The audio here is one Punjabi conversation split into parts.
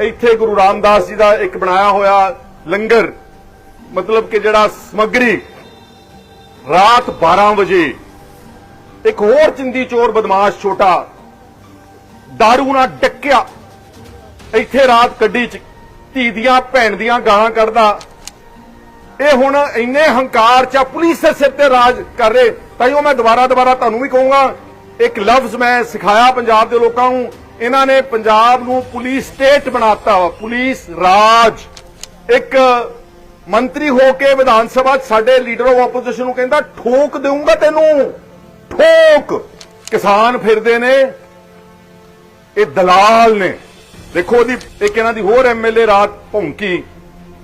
ਇੱਥੇ ਗੁਰੂ ਰਾਮਦਾਸ ਜੀ ਦਾ ਇੱਕ ਬਣਾਇਆ ਹੋਇਆ ਲੰਗਰ, ਮਤਲਬ ਕਿ ਜਿਹੜਾ ਸਮੱਗਰੀ ਰਾਤ 12 ਵਜੇ, ਇੱਕ ਹੋਰ ਚਿੰਦੀ ਚੋਰ ਬਦਮਾਸ਼ ਛੋਟਾ दारू ਨਾਲ ਡੱਕਿਆ, ਇੱਥੇ ਰਾਤ ਕੱਢੀ 'ਚ, ਧੀ ਦੀਆਂ, ਭੈਣ ਦੀਆਂ ਗਾਲਾਂ ਕੱਢਦਾ। ਇਹ ਹੁਣ ਇੰਨੇ ਹੰਕਾਰ 'ਚ ਪੁਲਿਸ ਦੇ ਸਿਰ ਤੇ ਰਾਜ ਕਰ ਰਹੇ ਤਾਂ ਹੀ ਉਹ ਮੈਂ ਦੁਬਾਰਾ ਦੁਬਾਰਾ ਤੁਹਾਨੂੰ ਵੀ ਕਹੂੰਗਾ, ਇੱਕ ਲਫ਼ਜ਼ ਮੈਂ ਸਿਖਾਇਆ ਪੰਜਾਬ ਦੇ ਲੋਕਾਂ ਨੂੰ ਇਹਨਾਂ ਨੇ ਪੰਜਾਬ ਨੂੰ ਪੁਲਿਸ ਸਟੇਟ ਬਣਾਤਾ ਵਾ, ਪੁਲਿਸ ਰਾਜ। ਇੱਕ ਮੰਤਰੀ ਹੋ ਕੇ ਵਿਧਾਨ ਸਭਾ 'ਚ ਸਾਡੇ ਲੀਡਰ ਆਫ ਆਪੋਜੀਸ਼ਨ ਨੂੰ ਕਹਿੰਦਾ, ਠੋਕ ਦੇਊਂਗਾ ਤੈਨੂੰ, ਠੋਕ। ਕਿਸਾਨ ਫਿਰਦੇ ਨੇ। ਇਹ ਦਲਾਲ ਨੇ। ਦੇਖੋ ਉਹਦੀ ਇੱਕ ਇਹਨਾਂ ਦੀ ਹੋਰ ਐਮਐਲਏ ਰਾਤ ਭੌਂਕੀ।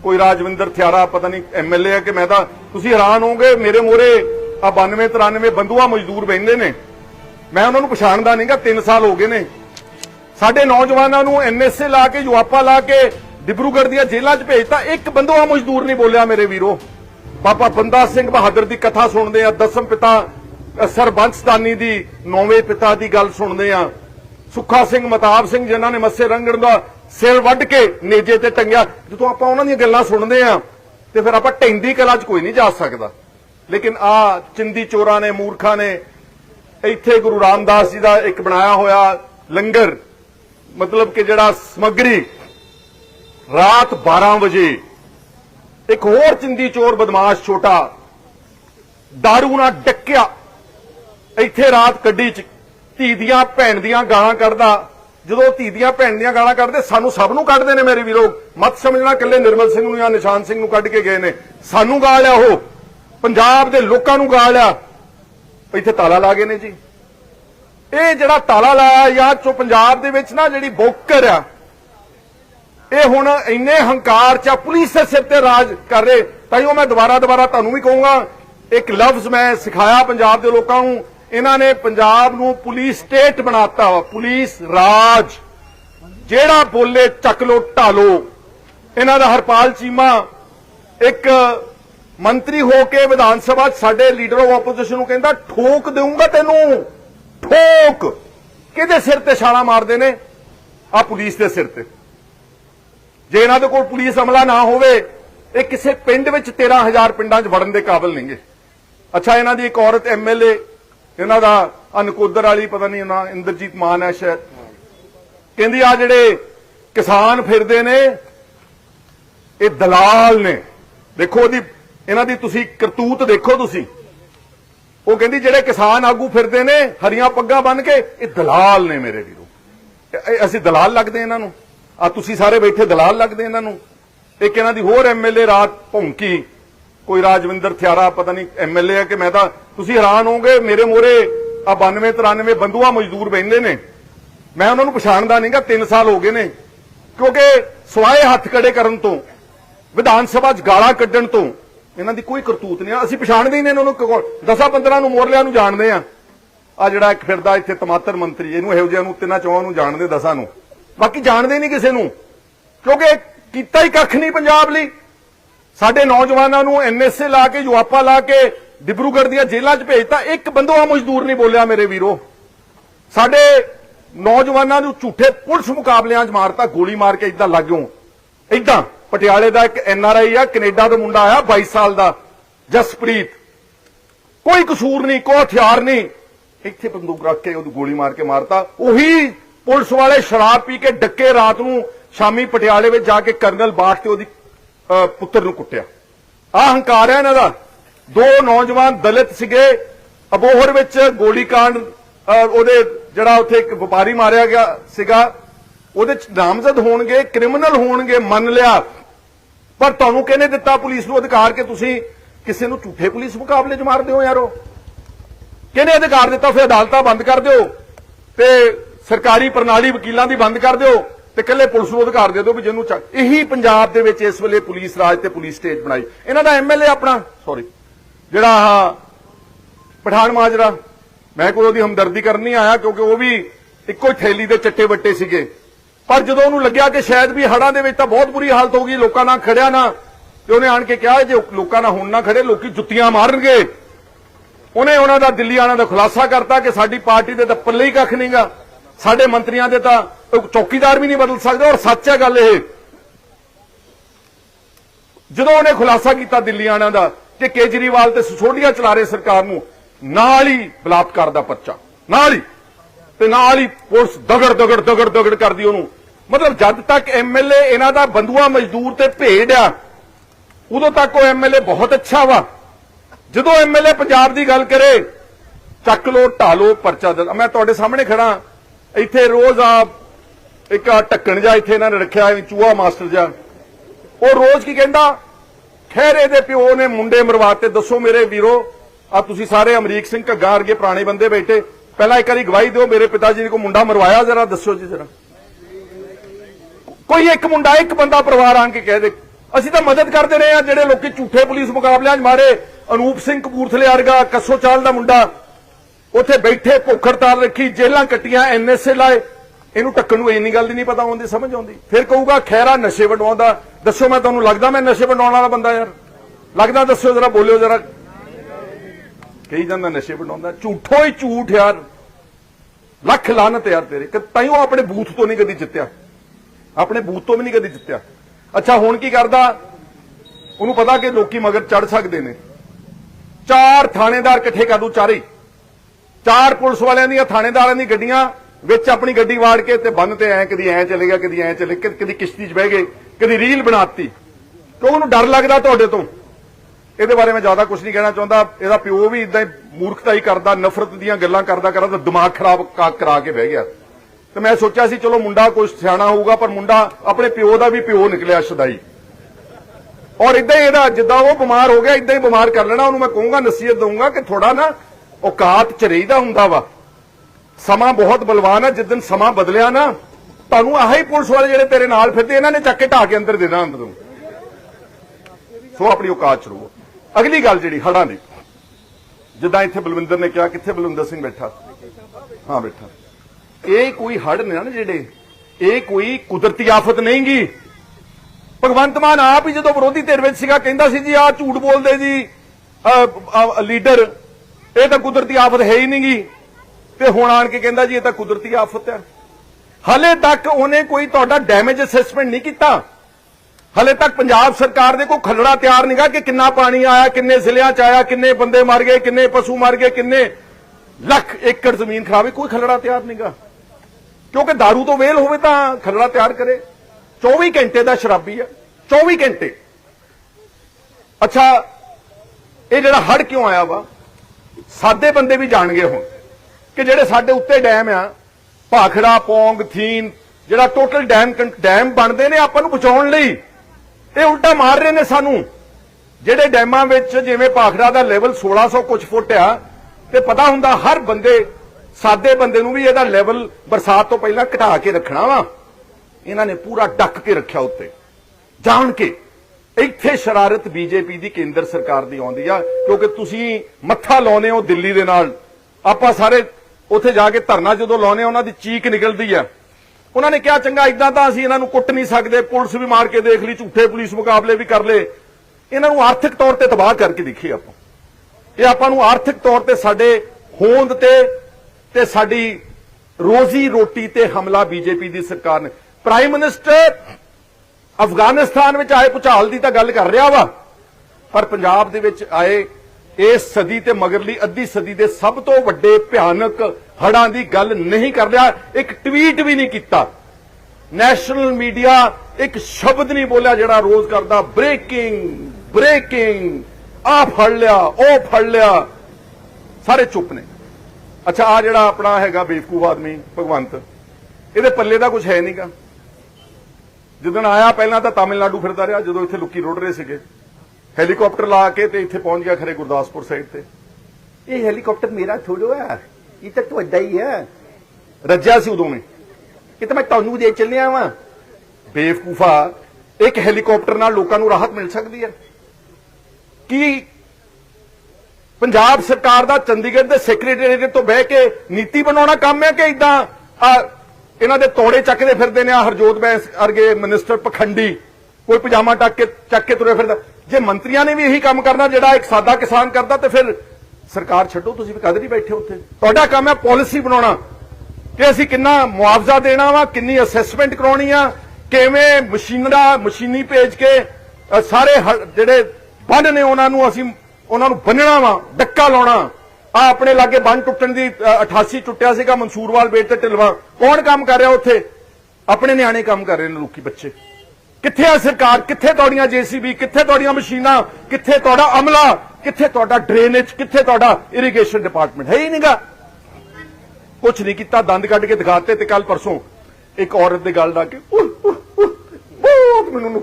ਕੋਈ ਰਾਜਵਿੰਦਰ ਥਿਆਰਾ, ਪਤਾ ਨਹੀਂ ਐਮਐਲਏ ਹੈ ਕਿ ਮੈਂ ਤਾਂ ਤੁਸੀਂ ਹੈਰਾਨ ਹੋਗੇ ਮੇਰੇ ਮੋਰੇ ਆ 92 93 ਬੰਦੂਆ ਮਜ਼ਦੂਰ ਬੈੰਦੇ ਨੇ। ਮੈਂ ਉਹਨਾਂ ਨੂੰ ਪਛਾਣਦਾ ਨਹੀਂਗਾ 3 ਸਾਲ ਹੋ ਗਏ ਨੇ। ਸਾਡੇ ਨੌਜਵਾਨਾਂ ਨੂੰ ਐਨਐਸਏ ਲਾ ਕੇ, ਯੁਆਪਾ ਲਾ ਕੇ, ਡਿਬਰੂਗੜ੍ਹ ਦੀਆਂ ਜੇਲ੍ਹਾਂ 'ਚ ਭੇਜਤਾ। ਇੱਕ ਬੰਦੂਆ ਮਜ਼ਦੂਰ ਨਹੀਂ ਬੋਲਿਆ ਮੇਰੇ ਵੀਰੋ। ਬਾਬਾ ਬੰਦਾ ਸਿੰਘ ਬਹਾਦਰ ਦੀ ਕਥਾ ਸੁਣਦੇ ਆ ਦਸਮ ਪਿਤਾ ਸਰਬੰਸਦਾਨੀ ਦੀ ਨੌਵੇਂ ਪਿਤਾ ਦੀ ਗੱਲ ਸੁਣਦੇ ਆ ਸੁੱਖਾ ਸਿੰਘ, ਮਤਾਬ ਸਿੰਘ ਜਿਨ੍ਹਾਂ ਨੇ ਮੱਸੇ ਰੰਗੜ ਦਾ ਸਿਰ ਵੱਢ ਕੇ ਨੇਜੇ ਤੇ ਟੰਗਿਆ। ਜਦੋਂ ਆਪਾਂ ਉਹਨਾਂ ਦੀਆਂ ਗੱਲਾਂ ਸੁਣਦੇ ਆ ਤੇ ਫਿਰ ਆਪਾਂ ਢੈਂਦੀ ਕਲਾ 'ਚ ਕੋਈ ਨਹੀਂ ਜਾ ਸਕਦਾ। ਲੇਕਿਨ ਆ ਚਿੰਦੀ ਚੋਰਾਂ ਨੇ, ਮੂਰਖਾਂ ਨੇ, ਇੱਥੇ ਗੁਰੂ ਰਾਮਦਾਸ ਜੀ ਦਾ ਇੱਕ ਬਣਾਇਆ ਹੋਇਆ ਲੰਗਰ ਮਤਲਬ ਕਿ ਜਿਹੜਾ ਸਮੱਗਰੀ ਰਾਤ 12 ਵਜੇ ਇੱਕ ਹੋਰ ਚਿੰਦੀ ਚੋਰ ਬਦਮਾਸ਼ ਛੋਟਾ दारू ਨਾਲ ਡੱਕਿਆ, ਇੱਥੇ ਰਾਤ ਕੱਢੀ 'ਚ, ਧੀ ਦੀਆਂ ਭੈਣ ਦੀਆਂ ਗਾਲਾਂ ਕੱਢਦਾ। ਜਦੋਂ ਧੀ ਦੀਆਂ ਭੈਣ ਦੀਆਂ ਗਾਲਾਂ ਕੱਢਦੇ, ਸਾਨੂੰ ਸਭ ਨੂੰ ਕੱਢਦੇ ਨੇ ਮੇਰੇ ਵੀਰੋ। ਮਤ ਸਮਝਣਾ ਇਕੱਲੇ ਨਿਰਮਲ ਸਿੰਘ ਨੂੰ ਜਾਂ ਨਿਸ਼ਾਨ ਸਿੰਘ ਨੂੰ ਕੱਢ ਕੇ ਗਏ ਨੇ। ਸਾਨੂੰ ਗਾਲਿਆ ਉਹ। ਪੰਜਾਬ ਦੇ ਲੋਕਾਂ ਨੂੰ ਗਾਲਿਆ ਇੱਥੇ ਤਾਲਾ ਲਾ ਗਏ ਨੇ ਜੀ। ਇਹ ਜਿਹੜਾ ਤਾਲਾ ਲਾਇਆ ਜਾਂ ਚੋ ਪੰਜਾਬ ਦੇ ਵਿੱਚ ਨਾ ਜਿਹੜੀ ਬੋਕਰ ਆ, ਇਹ ਹੁਣ ਇੰਨੇ ਹੰਕਾਰ ਚ ਪੁਲਿਸ ਦੇ ਸਿਰ ਤੇ ਰਾਜ ਕਰ ਰਹੇ। ਤਾਈਓ ਮੈਂ ਦੁਬਾਰਾ ਦੁਬਾਰਾ ਤੁਹਾਨੂੰ ਵੀ ਕਹੂੰਗਾ, ਇੱਕ ਲਫ਼ਜ਼ ਮੈਂ ਸਿਖਾਇਆ ਪੰਜਾਬ ਦੇ ਲੋਕਾਂ ਨੂੰ, ਇਹਨਾਂ ਨੇ ਪੰਜਾਬ ਨੂੰ ਪੁਲਿਸ ਸਟੇਟ ਬਣਾਤਾ ਵਾ, ਪੁਲਿਸ ਰਾਜ। ਜਿਹੜਾ ਬੋਲੇ ਚੱਕ ਲੋ, ਢਾਲੋ। ਇਹਨਾਂ ਦਾ ਹਰਪਾਲ ਚੀਮਾ ਇੱਕ ਮੰਤਰੀ ਹੋ ਕੇ ਵਿਧਾਨ ਸਭਾ 'ਚ ਸਾਡੇ ਲੀਡਰ ਆਫ ਆਪੋਜੀਸ਼ਨ ਨੂੰ ਕਹਿੰਦਾ, ਠੋਕ ਦੇਊਂਗਾ ਤੈਨੂੰ। ਠੋਕ ਕਿਹਦੇ ਸਿਰ ਤੇ ਛਾਲਾ ਮਾਰਦੇ ਨੇ? ਆ ਪੁਲਿਸ ਦੇ ਸਿਰ ਤੇ। ਜੇ ਇਹਨਾਂ ਦੇ ਕੋਲ ਪੁਲਿਸ ਅਮਲਾ ਨਾ ਹੋਵੇ, ਇਹ ਕਿਸੇ ਪਿੰਡ ਵਿੱਚ 13000 ਪਿੰਡਾਂ 'ਚ ਵੜਨ ਦੇ ਕਾਬਿਲ ਨਹੀਂਗੇ। ਅੱਛਾ, ਇਹਨਾਂ ਦੀ ਇੱਕ ਔਰਤ ਐਮਐਲਏ ਇਹਨਾਂ ਦਾ ਅਨਕੋਦਰ ਵਾਲੀ, ਪਤਾ ਨਹੀਂ ਨਾ, ਇੰਦਰਜੀਤ ਮਾਨ ਹੈ ਸ਼ਾਇਦ। ਕਹਿੰਦੀ ਆ ਜਿਹੜੇ ਕਿਸਾਨ ਫਿਰਦੇ ਨੇ, ਇਹ ਦਲਾਲ ਨੇ। ਦੇਖੋ ਉਹਦੀ, ਇਹਨਾਂ ਦੀ ਤੁਸੀਂ ਕਰਤੂਤ ਦੇਖੋ ਤੁਸੀਂ। ਉਹ ਕਹਿੰਦੀ, ਜਿਹੜੇ ਕਿਸਾਨ ਆਗੂ ਫਿਰਦੇ ਨੇ, ਹਰੀਆਂ ਪੱਗਾਂ ਬੰਨ ਕੇ, ਇਹ ਦਲਾਲ ਨੇ ਮੇਰੇ ਵੀਰੋ। ਅਸੀਂ ਦਲਾਲ ਲੱਗਦੇ ਇਹਨਾਂ ਨੂੰ। ਆ ਤੁਸੀਂ ਸਾਰੇ ਬੈਠੇ ਦਲਾਲ ਲੱਗਦੇ ਇਹਨਾਂ ਨੂੰ। ਇੱਕ ਇਹਨਾਂ ਦੀ ਹੋਰ ਐਮਐਲਏ ਰਾਤ ਭੌਂਕੀ। ਕੋਈ ਰਾਜਵਿੰਦਰ ਥਿਆਰਾ, ਪਤਾ ਨਹੀਂ ਐਮਐਲਏ ਹੈ ਕਿ ਮੈਂ ਤਾਂ, ਤੁਸੀਂ ਹੈਰਾਨ ਹੋਗੇ ਮੇਰੇ ਮੋਰੇ ਆ 92 93 ਬੰਦੂਆ ਮਜ਼ਦੂਰ ਬੈੰਦੇ ਨੇ। ਮੈਂ ਉਹਨਾਂ ਨੂੰ ਪਛਾਣਦਾ ਨਹੀਂਗਾ 3 ਸਾਲ ਹੋ ਗਏ ਨੇ। ਕਿਉਂਕਿ ਸਵਾਏ ਹੱਥ ਕੜੇ ਕਰਨ ਤੋਂ, ਵਿਧਾਨ ਸਭਾ 'ਚ ਗਾਲਾਂ ਕੱਢਣ ਤੋਂ ਇਹਨਾਂ ਦੀ ਕੋਈ ਕਰਤੂਤ ਨਹੀਂ ਅਸੀਂ ਪਛਾਣਦੇ ਹੀ ਨਹੀਂ ਇਹਨਾਂ ਨੂੰ 10 15 ਨੂੰ ਮੋਰਲਿਆਂ ਨੂੰ ਜਾਣਦੇ ਆ। ਆ ਜਿਹੜਾ ਇੱਕ ਫਿਰਦਾ ਇੱਥੇ ਤਮਾਤਰ ਮੰਤਰੀ, ਇਹਨੂੰ ਇਹੋ ਜਿਹਾ ਨੂੰ, ਤਿੰਨਾਂ ਚੌਹਾਂ ਨੂੰ ਜਾਣਦੇ, ਦਸਾਂ ਨੂੰ। ਬਾਕੀ ਜਾਣਦੇ ਨਹੀਂ ਕਿਸੇ ਨੂੰ। ਕਿਉਂਕਿ ਕੀਤਾ ਹੀ ਕੱਖ ਨਹੀਂ ਪੰਜਾਬ ਲਈ। ਸਾਡੇ ਨੌਜਵਾਨਾਂ ਨੂੰ ਐਨਐਸਏ ਲਾ ਕੇ, ਯੁਆਪਾ ਲਾ ਕੇ, ਡਿਬਰੂਗੜ੍ਹ ਦੀਆਂ ਜੇਲ੍ਹਾਂ 'ਚ ਭੇਜਤਾ। ਇੱਕ ਬੰਦੋਆ ਮਜ਼ਦੂਰ ਨਹੀਂ ਬੋਲਿਆ ਮੇਰੇ ਵੀਰੋ। ਸਾਡੇ ਨੌਜਵਾਨਾਂ ਨੂੰ ਝੂਠੇ ਪੁਲਿਸ ਮੁਕਾਬਲਿਆਂ 'ਚ ਮਾਰਤਾ, ਗੋਲੀ ਮਾਰ ਕੇ ਇਦਾਂ ਲੱਗਿਓ ਇਦਾਂ ਪਟਿਆਲੇ ਦਾ ਇੱਕ ਐਨ ਆਰ ਆਈ ਆ, ਕੈਨੇਡਾ ਦਾ ਮੁੰਡਾ ਆਇਆ 22 ਸਾਲ ਦਾ, ਜਸਪ੍ਰੀਤ। ਕੋਈ ਕਸੂਰ ਨਹੀਂ, ਕੋਈ ਹਥਿਆਰ ਨਹੀਂ। ਇੱਥੇ ਬੰਦੂਕ ਰੱਖ ਕੇ ਉਹਨੂੰ ਗੋਲੀ ਮਾਰ ਕੇ ਮਾਰਤਾ। ਉਹੀ ਪੁਲਿਸ ਵਾਲੇ ਸ਼ਰਾਬ ਪੀ ਕੇ ਡੱਕੇ ਰਾਤ ਨੂੰ ਸ਼ਾਮੀ ਪਟਿਆਲੇ ਵਿੱਚ ਜਾ ਕੇ ਕਰਨਲ ਬਾਠ ਤੇ ਉਹਦੀ ਪੁੱਤਰ ਨੂੰ ਕੁੱਟਿਆ। ਆ ਹੰਕਾਰ ਹੈ ਇਹਨਾਂ ਦਾ। ਦੋ ਨੌਜਵਾਨ ਦਲਿਤ ਸੀਗੇ। ਅਬੋਹਰ ਵਿੱਚ ਗੋਲੀकांड ਉਹਦੇ ਜਿਹੜਾ ਉੱਥੇ ਇੱਕ ਵਪਾਰੀ ਮਾਰਿਆ ਗਿਆ ਸੀਗਾ। ਉਹਦੇ ਚ ਨਾਮਜ਼ਦ ਹੋਣਗੇ, ਕ੍ਰਿਮੀਨਲ ਹੋਣਗੇ, ਮੰਨ ਲਿਆ। ਪਰ ਤੁਹਾਨੂੰ ਕਿਹਨੇ ਦਿੱਤਾ ਪੁਲਿਸ ਨੂੰ ਅਧਿਕਾਰ ਕਿ ਤੁਸੀਂ ਕਿਸੇ ਨੂੰ ਝੂਠੇ ਪੁਲਿਸ ਮੁਕਾਬਲੇ 'ਚ ਮਾਰਦੇ ਹੋ ਯਾਰੋ? ਕਿਹਨੇ ਅਧਿਕਾਰ ਦਿੱਤਾ? ਫਿਰ ਅਦਾਲਤਾਂ ਬੰਦ ਕਰ ਦਿਓ ਤੇ ਸਰਕਾਰੀ ਪ੍ਰਣਾਲੀ ਵਕੀਲਾਂ ਦੀ ਬੰਦ ਕਰ ਦਿਓ ਤੇ ਇਕੱਲੇ ਪੁਲਿਸ ਨੂੰ ਅਧਿਕਾਰ ਦੇ ਦਿਓ ਵੀ ਜਿਹਨੂੰ ਚੱਕ ਇਹੀ ਪੰਜਾਬ ਦੇ ਵਿੱਚ ਇਸ ਵੇਲੇ ਪੁਲਿਸ ਰਾਜ ਤੇ ਪੁਲਿਸ ਸਟੇਟ ਬਣਾਈ। ਇਹਨਾਂ ਦਾ ਐਮਐਲਏ ਆਪਣਾ ਸੌਰੀ ਜਿਹੜਾ ਆਹ ਪਠਾਨ ਮਾਜਰਾ, ਮੈਂ ਕੋਈ ਉਹਦੀ ਹਮਦਰਦੀ ਕਰਨ ਨਹੀਂ ਆਇਆ ਕਿਉਂਕਿ ਉਹ ਵੀ ਇੱਕੋ ਥੈਲੀ ਦੇ ਚੱਟੇ ਵੱਟੇ ਸੀਗੇ। ਪਰ ਜਦੋਂ ਉਹਨੂੰ ਲੱਗਿਆ ਕਿ ਸ਼ਾਇਦ ਵੀ ਹੜਾਂ ਦੇ ਵਿੱਚ ਤਾਂ ਬਹੁਤ ਬੁਰੀ ਹਾਲਤ ਹੋ ਗਈ, ਲੋਕਾਂ ਨਾਲ ਖੜਿਆ ਨਾ, ਤੇ ਉਹਨੇ ਆਣ ਕੇ ਕਿਹਾ ਜੇ ਲੋਕਾਂ ਨਾਲ ਹੁਣ ਨਾ ਖੜੇ, ਲੋਕੀ ਜੁੱਤੀਆਂ ਮਾਰਨਗੇ। ਉਹਨੇ ਉਹਨਾਂ ਦਾ ਦਿੱਲੀ ਆਣਾ ਦਾ ਖੁਲਾਸਾ ਕਰਤਾ ਕਿ ਸਾਡੀ ਪਾਰਟੀ ਦੇ ਤਾਂ ਪੱਲੇ ਹੀ ਕੱਖ ਨਹੀਂਗਾ ਸਾਡੇ ਮੰਤਰੀਆਂ ਦੇ ਤਾਂ ਚੌਕੀਦਾਰ ਵੀ ਨਹੀਂ ਬਦਲ ਸਕਦੇ, ਔਰ ਸੱਚ ਹੈ ਗੱਲ ਇਹ। ਜਦੋਂ ਉਹਨੇ ਖੁਲਾਸਾ ਕੀਤਾ ਦਿੱਲੀ ਆਣਾ ਦਾ ਕਿ ਕੇਜਰੀਵਾਲ ਤੇ ਸਿਸੋਡੀਆ ਚਲਾ ਰਹੇ ਸਰਕਾਰ ਨੂੰ, ਨਾਲ ਹੀ ਬਲਾਤਕਾਰ ਦਾ ਪਰਚਾ, ਨਾਲ ਹੀ, ਤੇ ਨਾਲ ਹੀ ਪੁਲਿਸ ਦਗੜ ਦਗੜ ਦਗੜ ਦਗੜ ਕਰਦੀ ਉਹਨੂੰ। ਮਤਲਬ ਜਦ ਤੱਕ ਐਮਐਲਏ ਇਹਨਾਂ ਦਾ ਬੰਦੂਆ ਮਜ਼ਦੂਰ ਤੇ ਭੇਡ ਆ, ਉਦੋਂ ਤੱਕ ਉਹ ਐਮਐਲਏ ਬਹੁਤ ਅੱਛਾ ਵਾ। ਜਦੋਂ ਐਮਐਲਏ ਪੰਜਾਬ ਦੀ ਗੱਲ ਕਰੇ, ਚੱਕ ਲੋ ਢਾਲੋ ਪਰਚਾ ਦੇ ਮੈਂ ਤੁਹਾਡੇ ਸਾਹਮਣੇ ਖੜਾ। ਇੱਥੇ ਰੋਜ਼ ਆ, ਇੱਕ ਆਹ ਢੱਕਣ ਜਾ ਇੱਥੇ ਇਹਨਾਂ ਨੇ ਰੱਖਿਆ ਚੂਹਾ ਮਾਸਟਰ ਜਾ ਉਹ ਰੋਜ਼ ਕੀ ਕਹਿੰਦਾ? ਖੈਰੇ ਦੇ ਪਿਓ ਨੇ ਮੁੰਡੇ ਮਰਵਾਤੇ, ਦੱਸੋ ਮੇਰੇ ਵੀਰੋ, ਆ ਤੁਸੀਂ ਸਾਰੇ ਅਮਰੀਕ ਸਿੰਘ ਘੱਗਾ ਵਰਗੇ ਪੁਰਾਣੇ ਬੰਦੇ ਬੈਠੇ। ਪਹਿਲਾਂ ਇੱਕ ਵਾਰੀ ਗਵਾਹੀ ਦਿਓ, ਮੇਰੇ ਪਿਤਾ ਜੀ ਨੇ ਕੋ ਮੁੰਡਾ ਮਰਵਾਇਆ, ਜਰਾ ਦੱਸੋ ਜੀ ਜਰਾ। ਕੋਈ ਇੱਕ ਮੁੰਡਾ, ਇੱਕ ਬੰਦਾ ਪਰਿਵਾਰ ਆਣ ਕੇ ਕਹਿ ਦੇ। ਅਸੀਂ ਤਾਂ ਮਦਦ ਕਰਦੇ ਰਹੇ ਆ ਜਿਹੜੇ ਲੋਕੀ ਝੂਠੇ ਪੁਲਿਸ ਮੁਕਾਬਲਿਆਂ 'ਚ ਮਾਰੇ। ਅਨੂਪ ਸਿੰਘ ਕਪੂਰਥਲੇ ਵਰਗਾ ਕੱਸੋਚਾਲ ਦਾ ਮੁੰਡਾ। ਉੱਥੇ ਬੈਠੇ ਭੁੱਖ ਹੜਤਾਲ ਰੱਖੀ ਜੇਲਾਂ ਕੱਟੀਆਂ ਐਨਐਸਏ ਲਾਏ। ਇਹਨੂੰ ਟੱਕਣ ਨੂੰ ਇੰਨੀ ਗੱਲ ਦੀ ਨਹੀਂ ਪਤਾ ਆਉਂਦੀ, ਸਮਝ ਆਉਂਦੀ। ਫਿਰ ਕਹੂਗਾ ਖੈਰਾ ਨਸ਼ੇ ਵਡਵਾਉਂਦਾ ਦੱਸੋ ਮੈਂ ਤੁਹਾਨੂੰ ਲੱਗਦਾ ਮੈਂ ਨਸ਼ੇ ਵਡਵਾਉਣ ਵਾਲਾ ਬੰਦਾ ਯਾਰ? ਲੱਗਦਾ ਦੱਸੋ ਜਰਾ, ਬੋਲਿਓ ਜਰਾ। ਕਹੀ ਜਾਂਦਾ ਨਸ਼ੇ ਵਡਵਾਉਂਦਾ ਝੂਠੋ ਹੀ ਝੂਠ ਯਾਰ। ਲੱਖ ਲਾਨਤ ਯਾਰ ਤੇਰੇ। ਕਿ ਤਾਈਓ ਆਪਣੇ ਬੂਥ ਤੋਂ ਨਹੀਂ ਕਦੀ ਜਿੱਤਿਆ। ਆਪਣੇ ਬੂਥ ਤੋਂ ਵੀ ਨਹੀਂ ਕਦੀ ਜਿੱਤਿਆ। ਅੱਛਾ, ਹੁਣ ਕੀ ਕਰਦਾ? ਉਹਨੂੰ ਪਤਾ ਕਿ ਲੋਕੀ ਮਗਰ ਚੜ ਸਕਦੇ ਨੇ। ਚਾਰ ਥਾਣੇਦਾਰ ਇਕੱਠੇ ਕਰ ਦੂ ਚਾਰੇ। ਚਾਰ ਪੁਲਿਸ ਵਾਲਿਆਂ ਦੀਆਂ, ਥਾਣੇਦਾਰਾਂ ਦੀ ਗੱਡੀਆਂ ਵਿੱਚ ਆਪਣੀ ਗੱਡੀ ਵਾੜ ਕੇ ਤੇ ਬੰਨ ਤੇ ਐ ਕਦੀ ਐ ਚਲੇ ਗਿਆ, ਕਦੀ ਐ ਚਲੇ, ਕਦੀ ਕਿਸ਼ਤੀ 'ਚ ਬਹਿ ਗਏ, ਕਦੀ ਰੀਲ ਬਣਾਤੀ। ਕਿਉਂ ਉਹਨੂੰ ਡਰ ਲੱਗਦਾ ਤੁਹਾਡੇ ਤੋਂ? ਇਹਦੇ ਬਾਰੇ ਮੈਂ ਜ਼ਿਆਦਾ ਕੁਝ ਨਹੀਂ ਕਹਿਣਾ ਚਾਹੁੰਦਾ। ਇਹਦਾ ਪਿਓ ਵੀ ਇਦਾਂ ਹੀ ਮੂਰਖਤਾ ਹੀ ਕਰਦਾ, ਨਫ਼ਰਤ ਦੀਆਂ ਗੱਲਾਂ ਕਰਦਾ ਕਰਦਾ ਦਿਮਾਗ ਖਰਾਬ ਕਰਾ ਕੇ ਬਹਿ ਗਿਆ। ਤੇ ਮੈਂ ਸੋਚਿਆ ਸੀ, ਚਲੋ ਮੁੰਡਾ ਕੋਈ ਸਿਆਣਾ ਹੋਊਗਾ, ਪਰ ਮੁੰਡਾ ਆਪਣੇ ਪਿਓ ਦਾ ਵੀ ਪਿਓ ਨਿਕਲਿਆ ਸ਼ਦਾਈ। ਔਰ ਇਦਾਂ ਹੀ ਇਹਦਾ, ਜਿੱਦਾਂ ਉਹ ਬਿਮਾਰ ਹੋ ਗਿਆ ਇਦਾਂ ਹੀ ਬਿਮਾਰ ਕਰ ਲੈਣਾ, ਉਹਨੂੰ ਮੈਂ ਕਹੂੰਗਾ, ਨਸੀਹਤ ਦਊਂਗਾ ਕਿ ਥੋੜਾ ਨਾ ਔਕਾਤ ਚ ਰਹੀਦਾ ਹੁੰਦਾ ਵਾ। ਸਮਾਂ ਬਹੁਤ ਬਲਵਾਨ ਹੈ ਜਿੱਦਨ ਸਮਾਂ ਬਦਲਿਆ ਨਾ, ਤੁਹਾਨੂੰ ਆਹੀ ਪੁਲਿਸ ਵਾਲੇ ਜਿਹੜੇ ਤੇਰੇ ਨਾਲ ਫਿਰਦੇ, ਇਹਨਾਂ ਨੇ ਚੱਕ ਕੇ ਢਾ ਕੇ ਅੰਦਰ ਦੇ ਦੇਣਾ ਅੰਦਰ। ਨੂੰ ਸੋ ਆਪਣੀ ਔਕਾਤ ਚ ਰਹੋ। ਅਗਲੀ ਗੱਲ ਜਿਹੜੀ ਹੜਾਂ ਦੀ। ਜਿੱਦਾਂ ਇੱਥੇ ਬਲਵਿੰਦਰ ਨੇ ਕਿਹਾ, ਕਿੱਥੇ ਬਲਵਿੰਦਰ ਸਿੰਘ ਬੈਠਾ? ਹਾਂ, ਬੈਠਾ। ਇਹ ਕੋਈ ਹੜ ਨੇ ਨਾ ਜਿਹੜੇ ਇਹ ਕੋਈ ਕੁਦਰਤੀ ਆਫਤ ਨਹੀਂਗੀ। ਭਗਵੰਤ ਮਾਨ ਆਪ ਹੀ ਜਦੋਂ ਵਿਰੋਧੀ ਧਿਰ ਵਿੱਚ ਸੀਗਾ, ਕਹਿੰਦਾ ਸੀ ਜੀ ਆ ਝੂਠ ਬੋਲਦੇ ਜੀ ਲੀਡਰ, ਇਹ ਤਾਂ ਕੁਦਰਤੀ ਆਫਤ ਹੈ ਹੀ ਨਹੀਂਗੀ। ਤੇ ਹੁਣ ਆਣ ਕੇ ਕਹਿੰਦਾ ਜੀ, ਇਹ ਤਾਂ ਕੁਦਰਤੀ ਆਫਤ ਹੈ। ਹਲੇ ਤੱਕ ਉਹਨੇ ਕੋਈ ਤੁਹਾਡਾ ਡੈਮੇਜ ਅਸੈਸਮੈਂਟ ਨਹੀਂ ਕੀਤਾ। ਹਲੇ ਤੱਕ ਪੰਜਾਬ ਸਰਕਾਰ ਦੇ ਕੋਈ ਖਲੜਾ ਤਿਆਰ ਨਹੀਂਗਾ ਕਿ ਕਿੰਨਾ ਪਾਣੀ ਆਇਆ, ਕਿੰਨੇ ਜ਼ਿਲ੍ਹਿਆਂ ਚ ਆਇਆ, ਕਿੰਨੇ ਬੰਦੇ ਮਰ ਗਏ, ਕਿੰਨੇ ਪਸ਼ੂ ਮਰ ਗਏ, ਕਿੰਨੇ ਲੱਖ ਏਕੜ ਜ਼ਮੀਨ ਖਰਾਬ ਹੈ। ਕੋਈ ਖਲੜਾ ਤਿਆਰ ਨਹੀਂਗਾ। ਕਿਉਂਕਿ दारू ਤੋਂ ਵੇਲ ਹੋਵੇ ਤਾਂ ਖਰੜਾ ਤਿਆਰ ਕਰੇ। 24 ਘੰਟੇ ਦਾ ਸ਼ਰਾਬੀ ਆ। 24 ਘੰਟੇ। ਅੱਛਾ, ਇਹ ਜਿਹੜਾ ਹੜ ਕਿਉਂ ਆਇਆ ਵਾ? ਸਾਦੇ ਬੰਦੇ ਵੀ ਜਾਣਗੇ ਹੁਣ ਕਿ ਜਿਹੜੇ ਸਾਡੇ ਉੱਤੇ ਡੈਮ ਆ, ਭਾਖੜਾ, ਪੌਂਗ ਥੀਨ ਜਿਹੜਾ ਟੋਟਲ ਡੈਮ ਡੈਮ ਬਣਦੇ ਨੇ ਆਪਾਂ ਨੂੰ ਬਚਾਉਣ ਲਈ। ਇਹ ਉਲਟਾ ਮਾਰ ਰਹੇ ਨੇ ਸਾਨੂੰ। ਜਿਹੜੇ ਡੈਮਾਂ ਵਿੱਚ ਜਿਵੇਂ ਭਾਖੜਾ ਦਾ ਲੈਵਲ 1600 ਕੁਝ ਫੁੱਟ ਆ, ਤੇ ਪਤਾ ਹੁੰਦਾ ਹਰ ਬੰਦੇ ਸਾਦੇ ਬੰਦੇ ਨੂੰ ਵੀ ਇਹਦਾ ਲੈਵਲ ਬਰਸਾਤ ਤੋਂ ਪਹਿਲਾਂ ਘਟਾ ਕੇ ਰੱਖਣਾ ਵਾ। ਇਹਨਾਂ ਨੇ ਪੂਰਾ ਡੱਕ ਕੇ ਰੱਖਿਆ ਉੱਤੇ। ਜਾਣ ਕੇ, ਇੱਥੇ ਸ਼ਰਾਰਤ ਬੀਜੇਪੀ ਦੀ ਕੇਂਦਰ ਸਰਕਾਰ ਦੀ ਆਉਂਦੀ ਆ, ਕਿਉਂਕਿ ਤੁਸੀਂ ਮੱਥਾ ਲਾਉਨੇ ਹੋ ਦਿੱਲੀ ਦੇ ਨਾਲ। ਆਪਾਂ ਸਾਰੇ ਉੱਥੇ ਜਾ ਕੇ ਧਰਨਾ ਜਦੋਂ ਲਾਉਨੇ ਉਹਨਾਂ ਦੀ ਚੀਕ ਨਿਕਲਦੀ ਆ। ਉਹਨਾਂ ਨੇ ਕਿਹਾ, ਚੰਗਾ ਇਦਾਂ ਤਾਂ ਅਸੀਂ ਇਹਨਾਂ ਨੂੰ ਕੁੱਟ ਨਹੀਂ ਸਕਦੇ, ਪੁਲਿਸ ਵੀ ਮਾਰ ਕੇ ਦੇਖ ਲਈ, ਝੂਠੇ ਪੁਲਿਸ ਮੁਕਾਬਲੇ ਵੀ ਕਰ ਲਏ। ਇਹਨਾਂ ਨੂੰ ਆਰਥਿਕ ਤੌਰ ਤੇ ਤਬਾਹ ਕਰਕੇ ਦੇਖੀ ਆਪਾਂ। ਇਹ ਆਪਾਂ ਨੂੰ ਆਰਥਿਕ ਤੌਰ ਤੇ ਸਾਡੇ ਹੋਂਦ ਤੇ ਤੇ ਸਾਡੀ ਰੋਜ਼ੀ ਰੋਟੀ ਤੇ ਹਮਲਾ ਬੀਜੇਪੀ ਦੀ ਸਰਕਾਰ ਨੇ। ਪ੍ਰਾਈਮ ਮਿਨਿਸਟਰ ਅਫਗਾਨਿਸਤਾਨ ਵਿੱਚ ਆਏ ਭੁਚਾਲ ਦੀ ਤਾਂ ਗੱਲ ਕਰ ਰਿਹਾ ਵਾ, ਪਰ ਪੰਜਾਬ ਦੇ ਵਿੱਚ ਆਏ ਇਸ ਸਦੀ ਤੇ ਮਗਰਲੀ ਅੱਧੀ ਸਦੀ ਦੇ ਸਭ ਤੋਂ ਵੱਡੇ ਭਿਆਨਕ ਹੜਾਂ ਦੀ ਗੱਲ ਨਹੀਂ ਕਰ ਰਿਹਾ, ਇੱਕ ਟਵੀਟ ਵੀ ਨਹੀਂ ਕੀਤਾ। ਨੈਸ਼ਨਲ ਮੀਡੀਆ ਇੱਕ ਸ਼ਬਦ ਨਹੀਂ ਬੋਲਿਆ ਜਿਹੜਾ ਰੋਜ਼ ਕਰਦਾ ਬ੍ਰੇਕਿੰਗ ਬ੍ਰੇਕਿੰਗ ਆ ਫੜ ਲਿਆ, ਉਹ ਫੜ ਲਿਆ। ਸਾਰੇ ਚੁੱਪ ਨੇ। ਅੱਛਾ ਆ ਜਿਹੜਾ ਆਪਣਾ ਹੈਗਾ ਬੇਵਕੂਫ ਆਦਮੀ, ਭਗਵੰਤ, ਇਹਦੇ ਪੱਲੇ ਦਾ ਕੁਝ ਹੈ ਨਹੀਂਗਾ। ਜਦੋਂ ਆਇਆ, ਪਹਿਲਾਂ ਤਾਂ ਤਾਮਿਲਨਾਡੂ ਫਿਰਦਾ ਰਿਹਾ, ਜਦੋਂ ਇੱਥੇ ਲੁੱਕੀ ਰੋੜ ਰਹੇ ਸੀਗੇ। ਹੈਲੀਕਾਪਟਰ ਲਾ ਕੇ ਤੇ ਇੱਥੇ ਪਹੁੰਚ ਗਿਆ ਖਰੇ ਗੁਰਦਾਸਪੁਰ ਸਾਈਡ ਤੇ। ਇਹ ਹੈਲੀਕਾਪਟਰ ਮੇਰਾ ਥੋੜੋ ਹੈ, ਇਹ ਤਾਂ ਤੁਹਾਡਾ ਹੀ ਹੈ। ਰੱਜਿਆ ਸੀ ਉਦੋਂ ਮੈਂ। ਇਹ ਤਾਂ ਮੈਂ ਤੁਹਾਨੂੰ ਦੇ ਚੱਲਿਆ ਵਾਂ। ਬੇਵਕੂਫਾ, ਇੱਕ ਹੈਲੀਕਾਪਟਰ ਨਾਲ ਲੋਕਾਂ ਨੂੰ ਰਾਹਤ ਮਿਲ ਸਕਦੀ ਹੈ। ਕੀ ਪੰਜਾਬ ਸਰਕਾਰ ਦਾ ਚੰਡੀਗੜ੍ਹ ਦੇ ਸੈਕਟਰੀਏਟ ਤੋਂ ਬਹਿ ਕੇ ਨੀਤੀ ਬਣਾਉਣਾ ਕੰਮ ਹੈ ਕਿ ਇਦਾਂ ਇਹਨਾਂ ਦੇ ਤੋੜੇ ਚੱਕਦੇ ਫਿਰਦੇ ਨੇ ਆ ਹਰਜੋਤ ਬੈਂਸ ਅਰਗੇ ਮਿਨਿਸਟਰ ਪਖੰਡੀ, ਕੋਈ ਪਜਾਮਾ ਟੱਕ ਕੇ, ਚੱਕ ਕੇ ਤੁਰੇ ਫਿਰਦਾ। ਜੇ ਮੰਤਰੀਆਂ ਨੇ ਵੀ ਇਹੀ ਕੰਮ ਕਰਨਾ, ਜਿਹੜਾ ਇੱਕ ਸਾਦਾ ਕਿਸਾਨ ਕਰਦਾ, ਤੇ ਫਿਰ ਸਰਕਾਰ ਛੱਡੋ, ਤੁਸੀਂ ਵੀ ਕਦ ਨਹੀਂ ਬੈਠੇ ਉੱਥੇ? ਤੁਹਾਡਾ ਕੰਮ ਹੈ ਪਾਲਿਸੀ ਬਣਾਉਣਾ। ਕਿ ਅਸੀਂ ਕਿੰਨਾ ਮੁਆਵਜ਼ਾ ਦੇਣਾ ਵਾ, ਕਿੰਨੀ ਅਸੈਸਮੈਂਟ ਕਰਾਉਣੀ ਆ, ਕਿਵੇਂ ਮਸ਼ੀਨਰਾ ਮਸ਼ੀਨੀ ਭੇਜ ਕੇ ਸਾਰੇ ਜਿਹੜੇ ਬੰਨ ਨੇ ਉਹਨਾਂ ਨੂੰ ਅਸੀਂ ਉਹਨਾਂ ਨੂੰ ਬੰਨਣਾ ਵਾ, ਡੱਕਾ ਲਾਉਣਾ। ਆ ਆਪਣੇ ਲਾਗੇ ਬੰਨ ਟੁੱਟਣ ਦੀ 88 ਟੁੱਟਿਆ ਸੀਗਾ ਮਨਸੂਰਵਾਲ ਬੇਟ ਤੇ ਢਿਲਵਾ। ਕੌਣ ਕੰਮ ਕਰ ਰਿਹਾ ਉੱਥੇ? ਆਪਣੇ ਨਿਆਣੇ ਕੰਮ ਕਰ ਰਹੇ ਨੇ ਲੋਕੀ ਬੱਚੇ। ਕਿੱਥੇ ਆ ਸਰਕਾਰ? ਕਿੱਥੇ ਤੁਹਾਡੀਆਂ ਜੀਸੀਬੀ? ਕਿੱਥੇ ਤੁਹਾਡੀਆਂ ਮਸ਼ੀਨਾਂ? ਕਿੱਥੇ ਤੁਹਾਡਾ ਅਮਲਾ? ਕਿੱਥੇ ਤੁਹਾਡਾ ਡਰੇਨੇਜ? ਕਿੱਥੇ ਤੁਹਾਡਾ ਇਰੀਗੇਸ਼ਨ ਡਿਪਾਰਟਮੈਂਟ ਹੈ ਹੀ ਨਹੀਂਗਾ ਕੁਛ ਨਹੀਂ ਕੀਤਾ, ਦੰਦ ਕੱਢ ਕੇ ਦਿਖਾਤੇ ਤੇ ਕੱਲ ਪਰਸੋਂ ਇੱਕ ਔਰਤ ਦੇ ਗੱਲ ਡਾ ਕੇ ਬਹੁਤ ਮੈਨੂੰ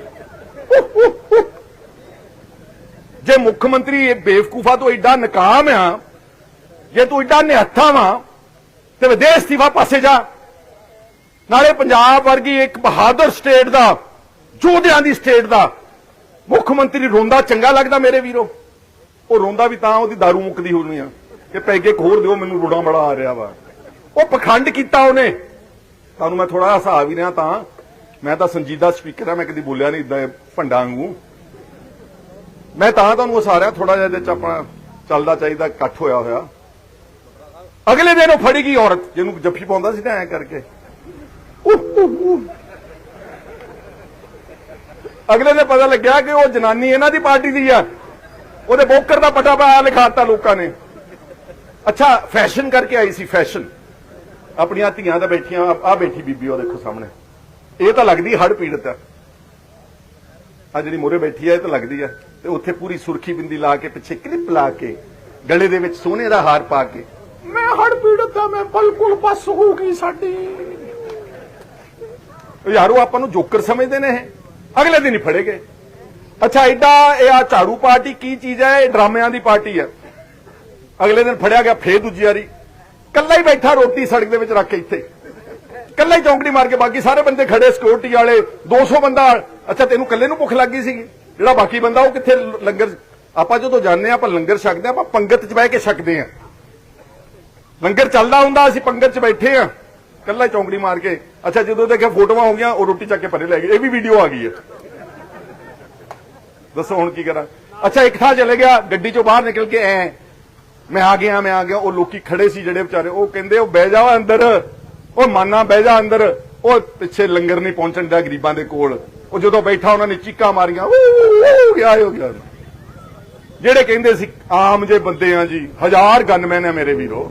ਜੇ ਮੁੱਖ ਮੰਤਰੀ ਇਹ ਬੇਵਕੂਫਾ ਤੋਂ ਐਡਾ ਨਕਾਮ ਆ, ਜੇ ਤੂੰ ਐਡਾ ਨਿਹੱਥਾ ਵਾ, ਤੇ ਵਿਦੇਸ਼ ਅਸਤੀਫਾ ਪਾਸੇ ਜਾ। ਨਾਲੇ ਪੰਜਾਬ ਵਰਗੀ ਇੱਕ ਬਹਾਦਰ ਸਟੇਟ ਦਾ, ਯੋਧਿਆਂ ਦੀ ਸਟੇਟ ਦਾ, ਮੁੱਖ ਮੰਤਰੀ ਰੋਂਦਾ ਚੰਗਾ ਲੱਗਦਾ ਮੇਰੇ ਵੀਰੋ। ਉਹ ਰੋਂਦਾ ਵੀ ਤਾਂ ਉਹਦੀ दारू ਮੁੱਕਦੀ ਹੋਣੀ ਆ। ਕਿ ਪੈਗੇ ਇੱਕ ਹੋਰ ਦਿਓ, ਮੈਨੂੰ ਰੋੜਾ ਬੜਾ ਆ ਰਿਹਾ ਵਾ। ਉਹ ਪਖੰਡ ਕੀਤਾ ਉਹਨੇ। ਤੁਹਾਨੂੰ ਮੈਂ ਥੋੜਾ ਹਸਾ ਵੀ ਰਿਹਾ ਤਾਂ। ਮੈਂ ਤਾਂ ਸੰਜੀਦਾ ਸਪੀਕਰ ਆ, ਮੈਂ ਕਦੀ ਬੋਲਿਆ ਨਹੀਂ ਇਦਾਂ ਭੰਡਾ ਵਾਂਗੂ। ਮੈਂ ਤਾਂ ਤੁਹਾਨੂੰ ਹਸਾ ਰਿਹਾ ਥੋੜਾ ਜਿਹਾ ਇਹਦੇ ਚ ਆਪਣਾ ਚੱਲਦਾ ਚਾਹੀਦਾ, ਇਕੱਠ ਹੋਇਆ ਹੋਇਆ। ਅਗਲੇ ਦਿਨ ਉਹ ਫੜੀ ਗਈ ਔਰਤ, ਜਿਹਨੂੰ ਜੱਫੀ ਪਾਉਂਦਾ ਸੀ ਨਾ ਐ ਕਰਕੇ। ਅਗਲੇ ਦਿਨ ਪਤਾ ਲੱਗਿਆ ਕਿ ਉਹ ਜਨਾਨੀ ਇਹਨਾਂ ਦੀ ਪਾਰਟੀ ਦੀ ਆ। ਉਹਦੇ ਬੋਕਰ ਦਾ ਪਟਾ ਪਾਇਆ, ਲਿਖਾਤਾ ਲੋਕਾਂ ਨੇ। ਅੱਛਾ ਫੈਸ਼ਨ ਕਰਕੇ ਆਈ ਸੀ ਫੈਸ਼ਨ ਆਪਣੀਆਂ ਧੀਆਂ ਤਾਂ ਬੈਠੀਆਂ ਆ ਬੈਠੀ ਬੀਬੀ ਉਹ ਦੇਖੋ ਸਾਹਮਣੇ। ਇਹ ਤਾਂ ਲੱਗਦੀ ਹੜ ਪੀੜਤ ਹੈ ਆ ਜਿਹੜੀ ਮੋਰੇ ਬੈਠੀ ਆ ਇਹ ਤਾਂ ਲੱਗਦੀ ਆ। ਤੇ ਉੱਥੇ ਪੂਰੀ ਸੁਰਖੀ ਬਿੰਦੀ ਲਾ ਕੇ ਪਿੱਛੇ ਕਲਿੱਪ ਲਾ ਕੇ ਗਲੇ ਦੇ ਵਿੱਚ ਸੋਨੇ ਦਾ ਹਾਰ ਪਾ ਕੇ। ਮੈਂ ਹੜ ਪੀੜਤ ਆ ਮੈਂ ਬਿਲਕੁਲ ਬਸ ਹੋ ਗਈ ਸਾਡੀ। ਯਾਰੋ ਆਪਾਂ ਨੂੰ ਜੋਕਰ ਸਮਝਦੇ ਨੇ ਇਹ। ਅਗਲੇ ਦਿਨ ਹੀ ਫੜੇ ਗਏ। ਅੱਛਾ ਐਡਾ ਇਹ ਆ ਝਾੜੂ ਪਾਰਟੀ ਕੀ ਚੀਜ਼ ਹੈ ਇਹ ਡਰਾਮਿਆਂ ਦੀ ਪਾਰਟੀ ਹੈ ਅਗਲੇ ਦਿਨ ਫੜਿਆ ਗਿਆ ਫੇਰ ਦੂਜੀ ਵਾਰੀ। ਕੱਲਾ ਹੀ ਬੈਠਾ ਰੋਟੀ ਸੜਕ ਦੇ ਵਿੱਚ ਰੱਖ ਕੇ ਇੱਥੇ। ਕੱਲਾ ਹੀ ਚੌਂਕੜੀ ਮਾਰ ਕੇ ਬਾਕੀ ਸਾਰੇ ਬੰਦੇ ਖੜੇ ਸਿਕਿਉਰਿਟੀ ਵਾਲੇ 200 ਬੰਦਾ ਅੱਛਾ, ਤੈਨੂੰ ਕੱਲੇ ਨੂੰ ਭੁੱਖ ਲੱਗ ਗਈ ਸੀਗੀ? ਜਿਹੜਾ ਬਾਕੀ ਬੰਦਾ ਉਹ ਕਿੱਥੇ ਲੰਗਰ ਆਪਾਂ ਜਦੋਂ ਜਾਂਦੇ ਆ ਆਪਾਂ ਲੰਗਰ ਛਕਦੇ ਆ ਆਪਾਂ ਪੰਗਤ 'ਚ ਬਹਿ ਕੇ ਛਕਦੇ ਆ ਲੰਗਰ ਚੱਲਦਾ ਹੁੰਦਾ, ਅਸੀਂ ਪੰਗਤ 'ਚ ਬੈਠੇ ਆ ਕੱਲਾ ਚੌਂਕੜੀ ਮਾਰ ਕੇ। ਅੱਛਾ, ਜਦੋਂ ਦੇਖਿਆ ਫੋਟੋਆਂ ਹੋ ਗਈਆਂ, ਉਹ ਰੋਟੀ ਚੱਕ ਕੇ ਪਰੇ ਲੈ ਗਏ। ਇਹ ਵੀ ਵੀਡੀਓ ਆ ਗਈ ਹੈ। ਦੱਸੋ ਹੁਣ ਕੀ ਕਰਾਂ? ਅੱਛਾ, ਇੱਕ ਥਾਂ ਚਲੇ ਗਿਆ, ਗੱਡੀ ਚੋਂ ਬਾਹਰ ਨਿਕਲ ਕੇ ਐ। ਮੈਂ ਆ ਗਿਆ, ਮੈਂ ਆ ਗਿਆ, ਉਹ ਲੋਕੀ ਖੜੇ ਸੀ ਜਿਹੜੇ ਵਿਚਾਰੇ, ਉਹ ਕਹਿੰਦੇ, ਉਹ ਬਹਿ ਜਾ ਅੰਦਰ। ਉਹ ਮਾਨਾ ਬਹਿ ਜਾ ਅੰਦਰ। ਉਹ ਪਿੱਛੇ ਲੰਗਰ ਨਹੀਂ ਪਹੁੰਚਣ ਦਾ ਗਰੀਬਾਂ ਦੇ ਕੋਲ। ਉਹ ਜਦੋਂ ਬੈਠਾ ਉਹਨਾਂ ਨੇ ਚੀਕਾਂ ਮਾਰੀਆਂ ਊ, ਗਿਆ ਹੋ ਗਿਆ? ਜਿਹੜੇ ਕਹਿੰਦੇ ਸੀ ਆਮ ਜੇ ਬੰਦੇ ਆ ਜੀ ਹਜ਼ਾਰ ਗਨਮੈਨ ਆ ਮੇਰੇ ਵੀਰੋ।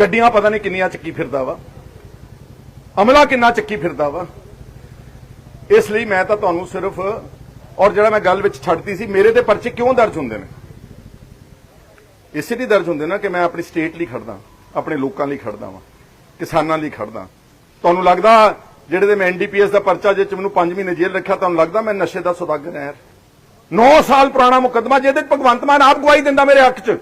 ਗੱਡੀਆਂ ਪਤਾ ਨਹੀਂ ਕਿੰਨੀਆਂ ਚੱਕੀ ਫਿਰਦਾ ਵਾ। ਅਮਲਾ ਕਿੰਨਾ ਚੱਕੀ ਫਿਰਦਾ ਵਾ। ਇਸ ਲਈ ਮੈਂ ਤਾਂ ਤੁਹਾਨੂੰ ਸਿਰਫ ਔਰ ਜਿਹੜਾ ਮੈਂ ਗੱਲ ਵਿੱਚ ਛੱਡਤੀ ਸੀ ਮੇਰੇ ਤੇ ਪਰਚੇ ਕਿਉਂ ਦਰਜ ਹੁੰਦੇ ਨੇ? ਇਸੇ ਲਈ ਦਰਜ ਹੁੰਦੇ ਨਾ ਕਿ ਮੈਂ ਆਪਣੀ ਸਟੇਟ ਲਈ ਖੜਦਾ ਆਪਣੇ ਲੋਕਾਂ ਲਈ ਖੜਦਾ ਵਾਂ ਕਿਸਾਨਾਂ ਲਈ ਖੜਦਾ। ਤੁਹਾਨੂੰ ਲੱਗਦਾ ਜਿਹੜੇ ਦੇ ਮੈਂ ਐਨਡੀਪੀਐਸ ਦਾ ਪਰਚਾ ਜੇ ਚ ਮੈਨੂੰ 5 ਮਹੀਨੇ ਜੇਲ੍ਹ ਰੱਖਿਆ, ਤੁਹਾਨੂੰ ਲੱਗਦਾ ਮੈਂ ਨਸ਼ੇ ਦਾ ਸੌਦਾਗਰ ਹਾਂ 9 ਸਾਲ ਪੁਰਾਣਾ ਮੁਕੱਦਮਾ ਜਿਹਦੇ ਭਗਵੰਤ ਮਾਨ ਆਪ ਗਵਾਹੀ ਦਿੰਦਾ ਮੇਰੇ ਹੱਕ 'ਚ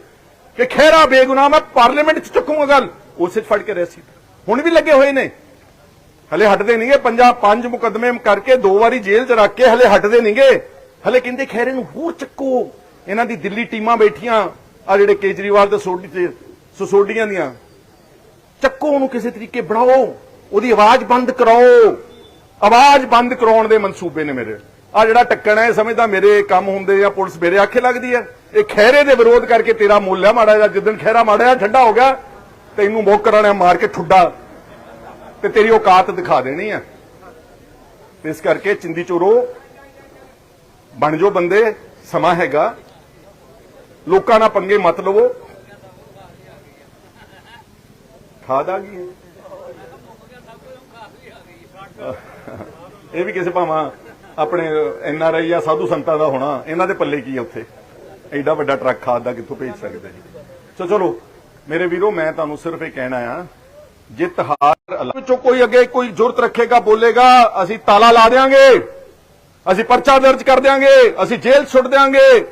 ਕਿ ਖੇਰਾ ਬੇਗੁਨਾਹ ਮੈਂ ਪਾਰਲੀਮੈਂਟ 'ਚ ਚੁੱਕੂਗਾ ਗੱਲ। ਉਸੇ 'ਚ ਫੜ ਕੇ ਰਹਿ ਸੀ। ਹੁਣ ਵੀ ਲੱਗੇ ਹੋਏ ਨੇ। ਹਲੇ ਹਟਦੇ ਨਹੀਂਗੇ ਪੰਜਾ ਪੰਜ ਮੁਕੱਦਮੇ ਕਰਕੇ ਦੋ ਵਾਰੀ ਜੇਲ੍ਹ 'ਚ ਰੱਖ ਕੇ ਹਲੇ ਹਟਦੇ ਨਹੀਂਗੇ ਹਲੇ ਕਹਿੰਦੇ ਖੈਰੇ ਨੂੰ ਹੋਰ ਚੱਕੋ। ਇਹਨਾਂ ਦੀ ਦਿੱਲੀ ਟੀਮਾਂ ਬੈਠੀਆਂ ਆ ਜਿਹੜੇ ਕੇਜਰੀਵਾਲ ਤੇ ਸੋਡੀ ਸੋਡੀਆਂ ਦੀਆਂ। ਚੱਕੋ ਉਹਨੂੰ ਕਿਸੇ ਤਰੀਕੇ, ਬਣਾਓ। ਉਹਦੀ ਆਵਾਜ਼ ਬੰਦ ਕਰਾਓ। ਆਵਾਜ਼ ਬੰਦ ਕਰਾਉਣ ਦੇ ਮਨਸੂਬੇ ਨੇ ਮੇਰੇ। ਆ ਜਿਹੜਾ ਟੱਕਣ ਹੈ, ਇਹ ਸਮਝਦਾ ਮੇਰੇ ਕੰਮ ਹੁੰਦੇ ਜਾਂ ਪੁਲਿਸ ਮੇਰੇ ਆਖੇ ਲੱਗਦੀ ਹੈ ਇਹ ਖਹਿਰੇ ਦੇ ਵਿਰੋਧ ਕਰਕੇ ਤੇਰਾ ਮੁੱਲ ਹੈ ਮਾੜਾ ਜਿਹਾ। ਜਿੱਦਣ ਖਹਿਰਾ ਮਾੜਾ ਜਿਹਾ ਠੰਡਾ ਹੋ ਗਿਆ, ਤੈਨੂੰ ਮੋਕਰਾਂ ਨੇ ਮਾਰ ਕੇ ਠੁੱਡਾ। ਤੇ ਤੇਰੀ ਔਕਾਤ ਦਿਖਾ ਦੇਣੀ ਆ। ਇਸ ਕਰਕੇ ਚਿੰਦੀ ਚੋਰੋ, ਬਣ ਜੋ ਬੰਦੇ, ਸਮਾਂ ਹੈਗਾ। ਲੋਕਾਂ ਨਾਲ ਪੰਗੇ ਮਤ ਲਵੋ। ਖਾਦ ਆ ਗਈ ਹੈ। ਇਹ ਵੀ ਕਿਸੇ ਭਾਵਾਂ ਆਪਣੇ ਐਨ ਆਰ ਆਈ ਆ ਸਾਧੂ ਸੰਤਾਂ ਦਾ ਹੋਣਾ, ਇਹਨਾਂ ਦੇ ਪੱਲੇ ਕੀ ਆ ਉੱਥੇ? ਐਡਾ ਵੱਡਾ ਟਰੱਕ ਖਾਦ ਦਾ ਕਿੱਥੋਂ ਭੇਜ ਸਕਦੇ ਜੀ? ਸੋ ਚਲੋ, ਮੇਰੇ ਵੀਰੋ, ਮੈਂ ਤੁਹਾਨੂੰ ਸਿਰਫ ਇਹ ਕਹਿਣਾ ਆ ਜਿੱਤ ਹਾਰ ਵਿੱਚੋਂ ਕੋਈ ਅੱਗੇ ਕੋਈ ਜ਼ੁਰਤ ਰੱਖੇਗਾ, ਬੋਲੇਗਾ, ਅਸੀਂ ਤਾਲਾ ਲਾ ਦੇਾਂਗੇ ਅਸੀਂ ਪਰਚਾ ਦਰਜ ਕਰ ਦਿਆਂਗੇ, ਅਸੀਂ ਜੇਲ੍ਹ ਸੁੱਟ ਦਿਆਂਗੇ,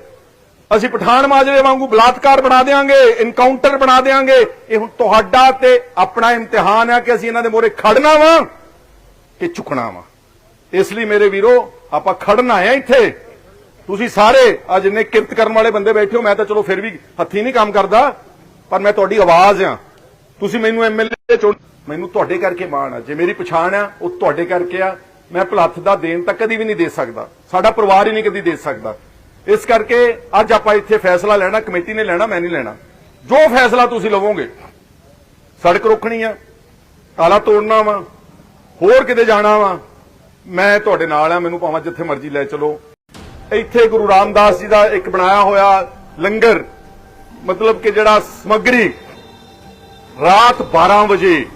ਅਸੀਂ ਪਠਾਨ ਮਾਜਰੇ ਵਾਂਗੂ ਬਲਾਤਕਾਰ ਬਣਾ ਦੇਾਂਗੇ ਇਨਕਾਊਂਟਰ ਬਣਾ ਦੇਾਂਗੇ ਇਹ ਹੁਣ ਤੁਹਾਡਾ ਤੇ ਆਪਣਾ ਇਮਤਿਹਾਨ ਹੈ ਕਿ ਅਸੀਂ ਇਹਨਾਂ ਦੇ ਮੋਰੇ ਖੜਨਾ ਵਾਂ। ਕਿ ਝੁਕਣਾ ਵਾ। ਇਸ ਲਈ ਮੇਰੇ ਵੀਰੋ, ਆਪਾਂ ਖੜਨਾ ਆ ਇੱਥੇ। ਤੁਸੀਂ ਸਾਰੇ ਆ ਜਿੰਨੇ ਕਿਰਤ ਕਰਨ ਵਾਲੇ ਬੰਦੇ ਬੈਠੇ ਹੋ, ਮੈਂ ਤਾਂ ਚਲੋ ਫਿਰ ਵੀ ਹੱਥੀ ਨਹੀਂ ਕੰਮ ਕਰਦਾ, ਪਰ ਮੈਂ ਤੁਹਾਡੀ ਆਵਾਜ਼ ਆ। ਤੁਸੀਂ ਮੈਨੂੰ ਐਮਐਲਏ ਚੁਣ ਮੈਨੂੰ ਤੁਹਾਡੇ ਕਰਕੇ ਮਾਣ ਆ। ਜੇ ਮੇਰੀ ਪਛਾਣ ਆ, ਉਹ ਤੁਹਾਡੇ ਕਰਕੇ ਆ। ਮੈਂ ਭਲੱਥ ਦਾ ਦੇਣ ਤਾਂ ਕਦੀ ਵੀ ਨਹੀਂ ਦੇ ਸਕਦਾ। ਸਾਡਾ ਪਰਿਵਾਰ ਹੀ ਨਹੀਂ ਕਦੀ ਦੇ ਸਕਦਾ। ਇਸ ਕਰਕੇ ਅੱਜ ਆਪਾਂ ਇੱਥੇ ਫੈਸਲਾ ਲੈਣਾ, ਕਮੇਟੀ ਨੇ ਲੈਣਾ, ਮੈਂ ਨਹੀਂ ਲੈਣਾ। ਜੋ ਫੈਸਲਾ ਤੁਸੀਂ ਲਵੋਗੇ, ਸੜਕ ਰੋਕਣੀ ਆ, ਤਾਲਾ ਤੋੜਨਾ ਵਾ। ਹੋਰ ਕਿਤੇ ਜਾਣਾ ਵਾ? ਮੈਂ ਤੁਹਾਡੇ ਨਾਲ ਆ, ਮੈਨੂੰ ਭਾਵੇਂ ਜਿੱਥੇ ਮਰਜ਼ੀ ਲੈ ਚਲੋ। ਇੱਥੇ ਗੁਰੂ ਰਾਮਦਾਸ ਜੀ ਦਾ ਇੱਕ ਬਣਾਇਆ ਹੋਇਆ ਲੰਗਰ, ਮਤਲਬ ਕਿ ਜਿਹੜਾ ਸਮੱਗਰੀ, ਰਾਤ 12 ਵਜੇ